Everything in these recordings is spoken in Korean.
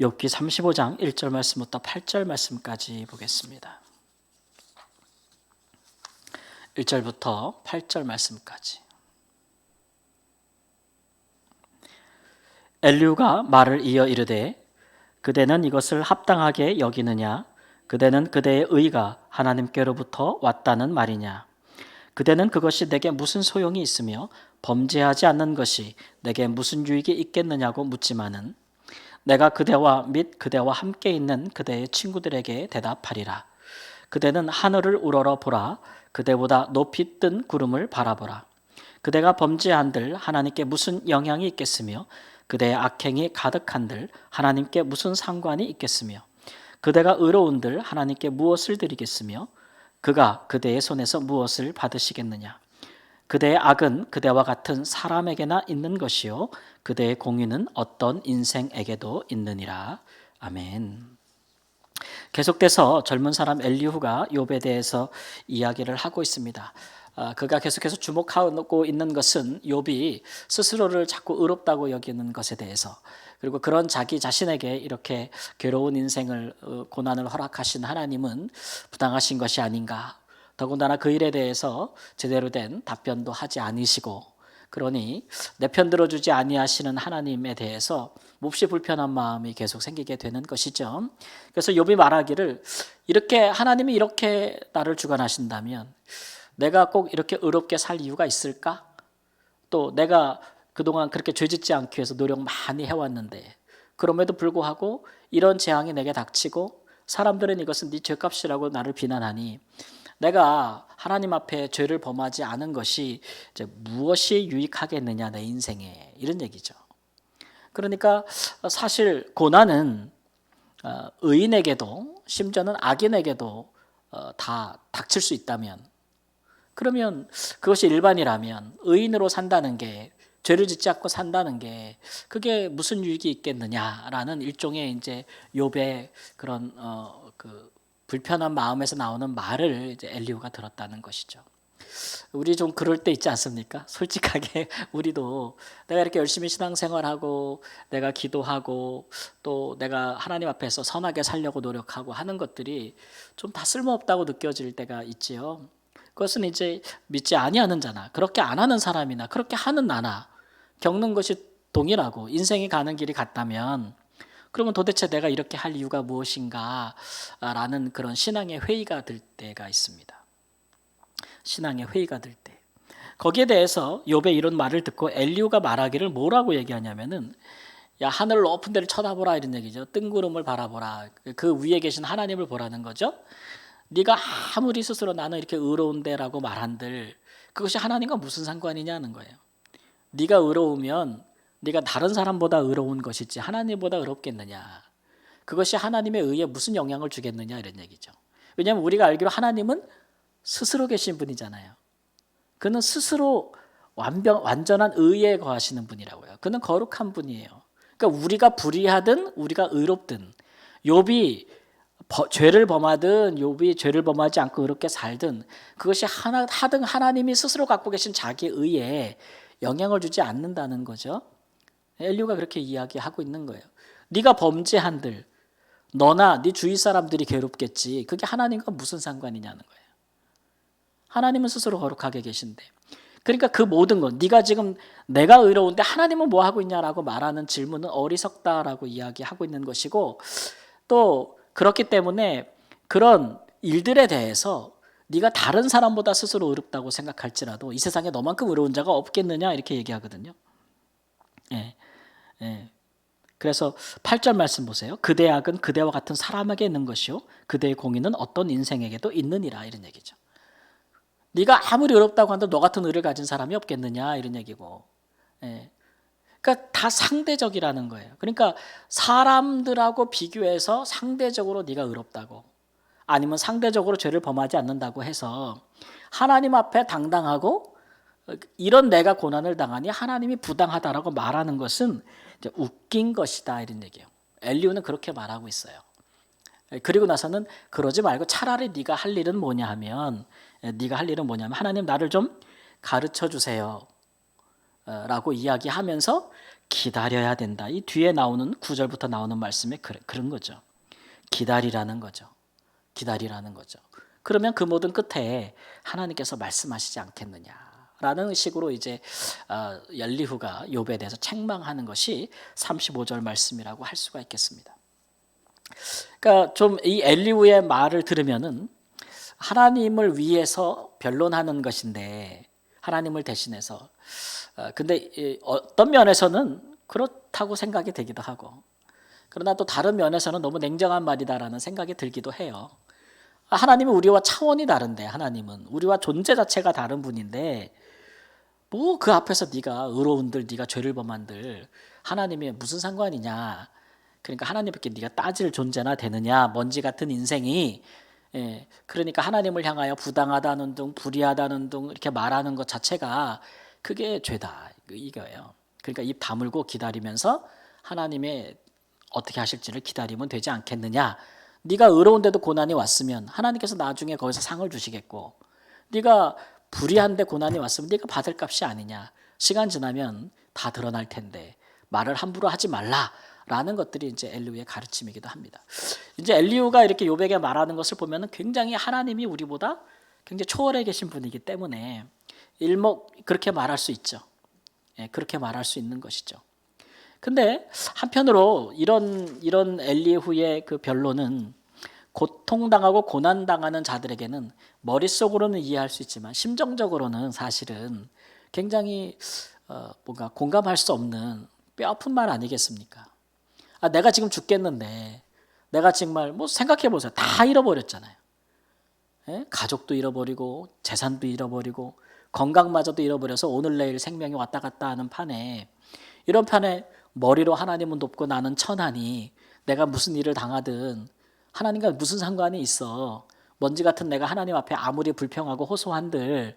욥기 35장 1절 말씀부터 8절 말씀까지 보겠습니다. 1절부터 8절 말씀까지. 엘류가 말을 이어 이르되 그대는 이것을 합당하게 여기느냐 그대는 그대의 의가 하나님께로부터 왔다는 말이냐 그대는 그것이 내게 무슨 소용이 있으며 범죄하지 않는 것이 내게 무슨 유익이 있겠느냐고 묻지만은 내가 그대와 및 그대와 함께 있는 그대의 친구들에게 대답하리라. 그대는 하늘을 우러러 보라. 그대보다 높이 뜬 구름을 바라보라. 그대가 범죄한들 하나님께 무슨 영향이 있겠으며 그대의 악행이 가득한들 하나님께 무슨 상관이 있겠으며 그대가 의로운들 하나님께 무엇을 드리겠으며 그가 그대의 손에서 무엇을 받으시겠느냐 그대의 악은 그대와 같은 사람에게나 있는 것이요 그대의 공유는 어떤 인생에게도 있느니라 아멘. 계속돼서 젊은 사람 엘리후가 욥에 대해서 이야기를 하고 있습니다. 아, 그가 계속해서 주목하고 있는 것은 욥이 스스로를 자꾸 의롭다고 여기는 것에 대해서 그리고 그런 자기 자신에게 이렇게 괴로운 인생을 어, 고난을 허락하신 하나님은 부당하신 것이 아닌가 더군다나 그 일에 대해서 제대로 된 답변도 하지 않으시고 그러니 내 편 들어주지 아니하시는 하나님에 대해서 몹시 불편한 마음이 계속 생기게 되는 것이죠. 그래서 욥이 말하기를 이렇게 하나님이 이렇게 나를 주관하신다면 내가 꼭 이렇게 의롭게 살 이유가 있을까? 또 내가 그동안 그렇게 죄짓지 않기 위해서 노력 많이 해왔는데 그럼에도 불구하고 이런 재앙이 내게 닥치고 사람들은 이것은 네 죄값이라고 나를 비난하니 내가 하나님 앞에 죄를 범하지 않은 것이 이제 무엇이 유익하겠느냐 내 인생에 이런 얘기죠. 그러니까 사실 고난은 어, 의인에게도 심지어는 악인에게도 어, 다 닥칠 수 있다면 그러면 그것이 일반이라면 의인으로 산다는 게 죄를 짓지 않고 산다는 게 그게 무슨 유익이 있겠느냐라는 일종의 이제 욥의 그런 어 그 불편한 마음에서 나오는 말을 이제 엘리후가 들었다는 것이죠. 우리 좀 그럴 때 있지 않습니까? 솔직하게 우리도 내가 이렇게 열심히 신앙생활하고 내가 기도하고 또 내가 하나님 앞에서 선하게 살려고 노력하고 하는 것들이 좀 다 쓸모없다고 느껴질 때가 있지요. 그것은 이제 믿지 아니하는 자나 그렇게 안 하는 사람이나 그렇게 하는 나나 겪는 것이 동일하고 인생이 가는 길이 같다면 그러면 도대체 내가 이렇게 할 이유가 무엇인가 라는 그런 신앙의 회의가 들 때가 있습니다. 신앙의 회의가 들 때. 거기에 대해서 욥의 이런 말을 듣고 엘리우가 말하기를 뭐라고 얘기하냐면은 야 하늘 높은 데를 쳐다보라 이런 얘기죠. 뜬구름을 바라보라. 그 위에 계신 하나님을 보라는 거죠. 네가 아무리 스스로 나는 이렇게 의로운데라고 말한들 그것이 하나님과 무슨 상관이냐는 거예요. 네가 의로우면 네가 다른 사람보다 의로운 것이지 하나님보다 의롭겠느냐. 그것이 하나님의 의에 무슨 영향을 주겠느냐 이런 얘기죠. 왜냐하면 우리가 알기로 하나님은 스스로 계신 분이잖아요. 그는 스스로 완벽 완전한 의에 거하시는 분이라고요. 그는 거룩한 분이에요. 그러니까 우리가 불의하든 우리가 의롭든 욥이 죄를 범하든 욥이 죄를 범하지 않고 의롭게 살든 그것이 하나 하등 하나님이 스스로 갖고 계신 자기 의에 영향을 주지 않는다는 거죠. 엘리가 그렇게 이야기하고 있는 거예요. 네가 범죄한들 너나 네 주위 사람들이 괴롭겠지. 그게 하나님과 무슨 상관이냐는 거예요. 하나님은 스스로 거룩하게 계신데. 그러니까 그 모든 것, 네가 지금 내가 의로운데 하나님은 뭐 하고 있냐라고 말하는 질문은 어리석다라고 이야기하고 있는 것이고 또 그렇기 때문에 그런 일들에 대해서 네가 다른 사람보다 스스로 의롭다고 생각할지라도 이 세상에 너만큼 의로운 자가 없겠느냐 이렇게 얘기하거든요. 예. 예. 그래서 8절 말씀 보세요. 그대 악은 그대와 같은 사람에게 있는 것이요 그대의 공의는 어떤 인생에게도 있느니라 이런 얘기죠. 네가 아무리 어렵다고 한들 너 같은 의를 가진 사람이 없겠느냐 이런 얘기고. 예. 그러니까 다 상대적이라는 거예요. 그러니까 사람들하고 비교해서 상대적으로 네가 의롭다고 아니면 상대적으로 죄를 범하지 않는다고 해서 하나님 앞에 당당하고 이런 내가 고난을 당하니 하나님이 부당하다라고 말하는 것은 웃긴 것이다 이런 얘기예요. 엘리우는 그렇게 말하고 있어요. 그리고 나서는 그러지 말고 차라리 네가 할 일은 뭐냐 하면 네가 할 일은 뭐냐면 하나님 나를 좀 가르쳐 주세요. 라고 이야기하면서 기다려야 된다. 이 뒤에 나오는 구절부터 나오는 말씀에 그런 거죠. 기다리라는 거죠. 기다리라는 거죠. 그러면 그 모든 끝에 하나님께서 말씀하시지 않겠느냐 라는 식으로 이제 어, 열리후가 욥에 대해서 책망하는 것이 35절 말씀이라고 할 수가 있겠습니다. 그러니까 좀 이 엘리후의 말을 들으면은 하나님을 위해서 변론하는 것인데 하나님을 대신해서 어, 근데 이 어떤 면에서는 그렇다고 생각이 되기도 하고 그러나 또 다른 면에서는 너무 냉정한 말이다라는 생각이 들기도 해요. 하나님은 우리와 차원이 다른데 하나님은 우리와 존재 자체가 다른 분인데 뭐 그 앞에서 네가 의로운들 네가 죄를 범한들 하나님이 무슨 상관이냐? 그러니까 하나님께 네가 따질 존재나 되느냐? 먼지 같은 인생이. 예, 그러니까 하나님을 향하여 부당하다는 둥 불의하다는 둥 이렇게 말하는 것 자체가 그게 죄다. 이거예요. 그러니까 입 다물고 기다리면서 하나님의 어떻게 하실지를 기다리면 되지 않겠느냐. 네가 의로운데도 고난이 왔으면 하나님께서 나중에 거기서 상을 주시겠고 네가 불의한데 고난이 왔으면 네가 받을 값이 아니냐. 시간 지나면 다 드러날 텐데 말을 함부로 하지 말라 라는 것들이 이제 엘리우의 가르침이기도 합니다. 이제 엘리우가 이렇게 요백에 말하는 것을 보면은 굉장히 하나님이 우리보다 굉장히 초월해 계신 분이기 때문에 일목 그렇게 말할 수 있죠. 예, 그렇게 말할 수 있는 것이죠. 근데 한편으로 이런 이런 엘리후의 그 변론은 고통당하고 고난당하는 자들에게는 머릿속으로는 이해할 수 있지만 심정적으로는 사실은 굉장히 어, 뭔가 공감할 수 없는 뼈 아픈 말 아니겠습니까? 아, 내가 지금 죽겠는데 내가 정말 뭐 생각해 보세요. 다 잃어버렸잖아요. 예? 가족도 잃어버리고 재산도 잃어버리고 건강마저도 잃어버려서 오늘 내일 생명이 왔다 갔다 하는 판에 이런 판에 머리로 하나님은 높고 나는 천하니 내가 무슨 일을 당하든 하나님과 무슨 상관이 있어? 먼지 같은 내가 하나님 앞에 아무리 불평하고 호소한들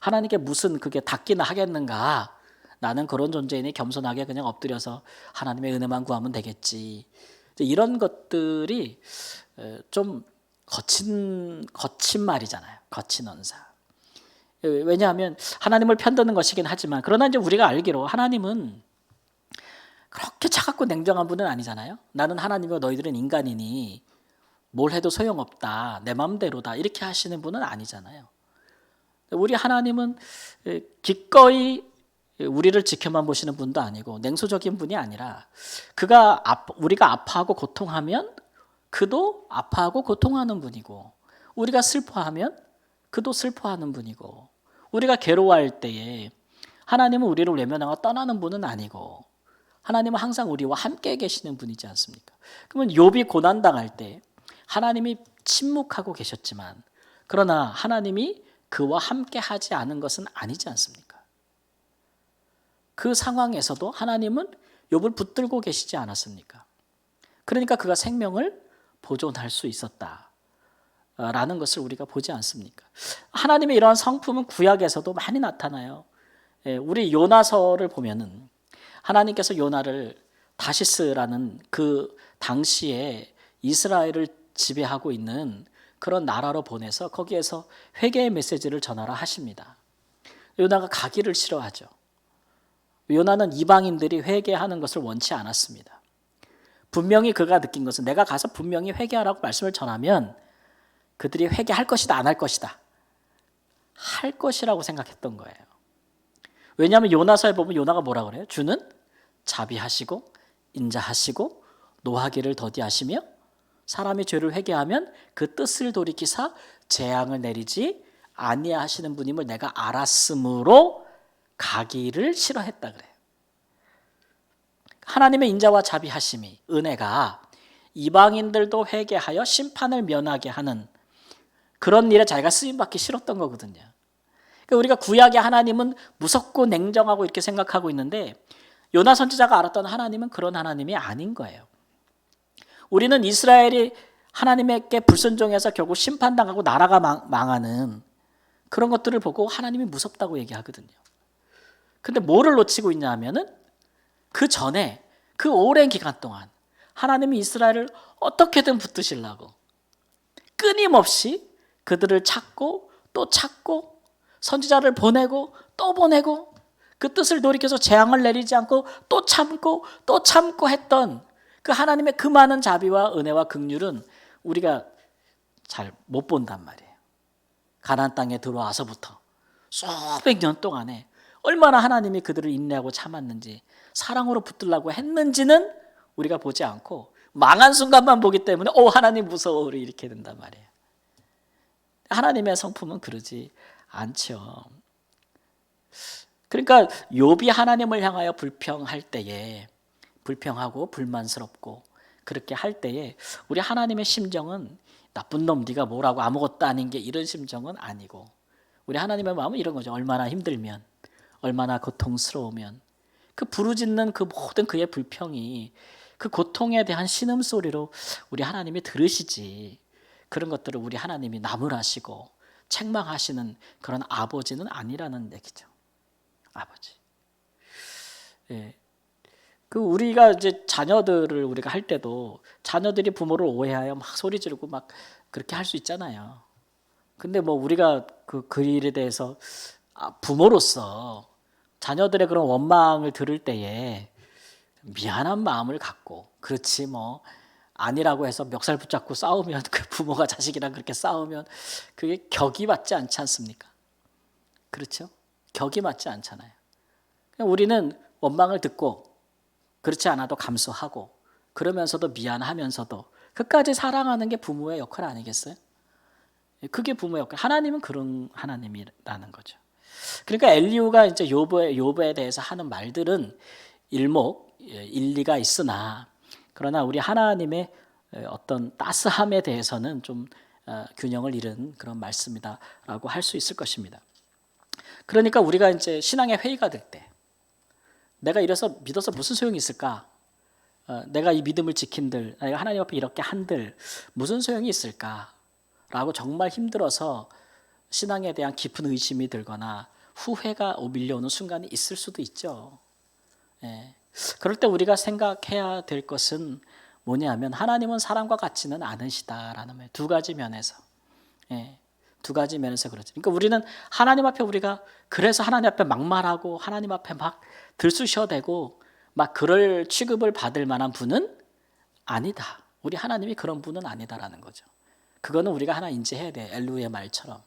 하나님께 무슨 그게 닿기나 하겠는가? 나는 그런 존재이니 겸손하게 그냥 엎드려서 하나님의 은혜만 구하면 되겠지. 이런 것들이 좀 거친 거친 말이잖아요. 거친 언사. 왜냐하면 하나님을 편드는 것이긴 하지만 그러나 이제 우리가 알기로 하나님은 그렇게 차갑고 냉정한 분은 아니잖아요. 나는 하나님과 너희들은 인간이니 뭘 해도 소용없다. 내 마음대로다. 이렇게 하시는 분은 아니잖아요. 우리 하나님은 기꺼이 우리를 지켜만 보시는 분도 아니고 냉소적인 분이 아니라 그가 우리가 아파하고 고통하면 그도 아파하고 고통하는 분이고 우리가 슬퍼하면 그도 슬퍼하는 분이고 우리가 괴로워할 때에 하나님은 우리를 외면하고 떠나는 분은 아니고 하나님은 항상 우리와 함께 계시는 분이지 않습니까? 그러면 욥이 고난 당할 때 하나님이 침묵하고 계셨지만 그러나 하나님이 그와 함께 하지 않은 것은 아니지 않습니까? 그 상황에서도 하나님은 욥을 붙들고 계시지 않았습니까? 그러니까 그가 생명을 보존할 수 있었다. 라는 것을 우리가 보지 않습니까? 하나님의 이러한 성품은 구약에서도 많이 나타나요. 예, 우리 요나서를 보면은 하나님께서 요나를 다시스라는 그 당시에 이스라엘을 지배하고 있는 그런 나라로 보내서 거기에서 회개의 메시지를 전하라 하십니다. 요나가 가기를 싫어하죠. 요나는 이방인들이 회개하는 것을 원치 않았습니다. 분명히 그가 느낀 것은 내가 가서 분명히 회개하라고 말씀을 전하면 그들이 회개할 것이다, 안 할 것이다. 할 것이라고 생각했던 거예요. 왜냐하면 요나서에 보면 요나가 뭐라 그래요? 주는 자비하시고 인자하시고 노하기를 더디하시며 사람이 죄를 회개하면 그 뜻을 돌이키사 재앙을 내리지 아니하시는 분임을 내가 알았으므로 가기를 싫어했다 그래요. 하나님의 인자와 자비하심이 은혜가 이방인들도 회개하여 심판을 면하게 하는 그런 일에 자기가 쓰임 받기 싫었던 거거든요. 그러니까 우리가 구약의 하나님은 무섭고 냉정하고 이렇게 생각하고 있는데 요나 선지자가 알았던 하나님은 그런 하나님이 아닌 거예요. 우리는 이스라엘이 하나님에게 불순종해서 결국 심판당하고 나라가 망하는 그런 것들을 보고 하나님이 무섭다고 얘기하거든요. 근데 뭐를 놓치고 있냐 하면은 그 전에 그 오랜 기간 동안 하나님이 이스라엘을 어떻게든 붙드시려고 끊임없이 그들을 찾고 또 찾고 선지자를 보내고 또 보내고 그 뜻을 돌이켜서 재앙을 내리지 않고 또 참고 또 참고 했던 그 하나님의 그 많은 자비와 은혜와 긍휼은 우리가 잘 못 본단 말이에요. 가나안 땅에 들어와서부터 수백 년 동안에 얼마나 하나님이 그들을 인내하고 참았는지 사랑으로 붙들라고 했는지는 우리가 보지 않고 망한 순간만 보기 때문에 오 하나님 무서워 우리 이렇게 된단 말이에요. 하나님의 성품은 그러지 않죠. 그러니까 욥이 하나님을 향하여 불평할 때에 불평하고 불만스럽고 그렇게 할 때에 우리 하나님의 심정은 나쁜 놈 네가 뭐라고 아무것도 아닌 게 이런 심정은 아니고 우리 하나님의 마음은 이런 거죠. 얼마나 힘들면 얼마나 고통스러우면 그 부르짖는 그 모든 그의 불평이 그 고통에 대한 신음소리로 우리 하나님이 들으시지 그런 것들을 우리 하나님이 나무라시고 책망하시는 그런 아버지는 아니라는 얘기죠. 아버지. 예. 그 우리가 이제 자녀들을 우리가 할 때도 자녀들이 부모를 오해하여 막 소리 지르고 막 그렇게 할 수 있잖아요. 근데 뭐 우리가 그, 그 일에 대해서 아, 부모로서 자녀들의 그런 원망을 들을 때에 미안한 마음을 갖고 그렇지 뭐 아니라고 해서 멱살 붙잡고 싸우면 그 부모가 자식이랑 그렇게 싸우면 그게 격이 맞지 않지 않습니까? 그렇죠? 격이 맞지 않잖아요. 그냥 우리는 원망을 듣고 그렇지 않아도 감수하고 그러면서도 미안하면서도 끝까지 사랑하는 게 부모의 역할 아니겠어요? 그게 부모의 역할. 하나님은 그런 하나님이라는 거죠. 그러니까 엘리우가 이제 요브에 요브에 대해서 하는 말들은 일목 예, 일리가 있으나 그러나 우리 하나님의 어떤 따스함에 대해서는 좀 어, 균형을 잃은 그런 말씀이다라고 할 수 있을 것입니다. 그러니까 우리가 이제 신앙의 회의가 될 때 내가 이래서 믿어서 무슨 소용이 있을까? 어, 내가 이 믿음을 지킨들, 내가 하나님 앞에 이렇게 한들 무슨 소용이 있을까? 라고 정말 힘들어서 신앙에 대한 깊은 의심이 들거나 후회가 밀려오는 순간이 있을 수도 있죠. 예. 그럴 때 우리가 생각해야 될 것은 뭐냐면 하나님은 사람과 같지는 않으시다라는 말. 두 가지 면에서. 예. 두 가지 면에서 그렇죠. 그러니까 우리는 하나님 앞에 우리가 그래서 하나님 앞에 막말하고 하나님 앞에 막 들쑤셔대고 막 그럴 취급을 받을 만한 분은 아니다. 우리 하나님이 그런 분은 아니다라는 거죠. 그거는 우리가 하나 인지해야 돼. 엘루의 말처럼.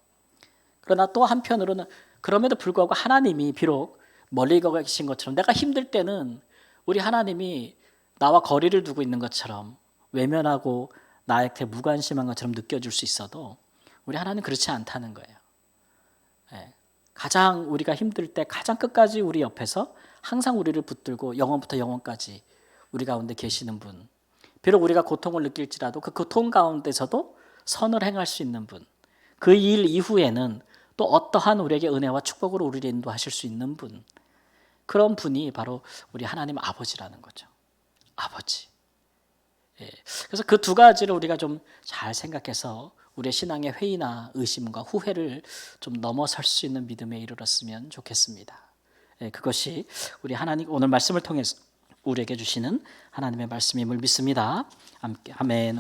그러나 또 한편으로는 그럼에도 불구하고 하나님이 비록 멀리 계신 것처럼 내가 힘들 때는 우리 하나님이 나와 거리를 두고 있는 것처럼 외면하고 나한테 무관심한 것처럼 느껴질 수 있어도 우리 하나님 그렇지 않다는 거예요. 예. 가장 우리가 힘들 때 가장 끝까지 우리 옆에서 항상 우리를 붙들고 영원부터 영원까지 우리 가운데 계시는 분. 비록 우리가 고통을 느낄지라도 그 고통 가운데서도 선을 행할 수 있는 분. 그 일 이후에는 또 어떠한 우리에게 은혜와 축복으로 우리를 인도하실 수 있는 분. 그런 분이 바로 우리 하나님 아버지라는 거죠. 아버지. 예. 그래서 그 두 가지를 우리가 좀 잘 생각해서 우리의 신앙의 회의나 의심과 후회를 좀 넘어설 수 있는 믿음에 이르렀으면 좋겠습니다. 예, 그것이 우리 하나님 오늘 말씀을 통해서 우리에게 주시는 하나님의 말씀임을 믿습니다. 아멘.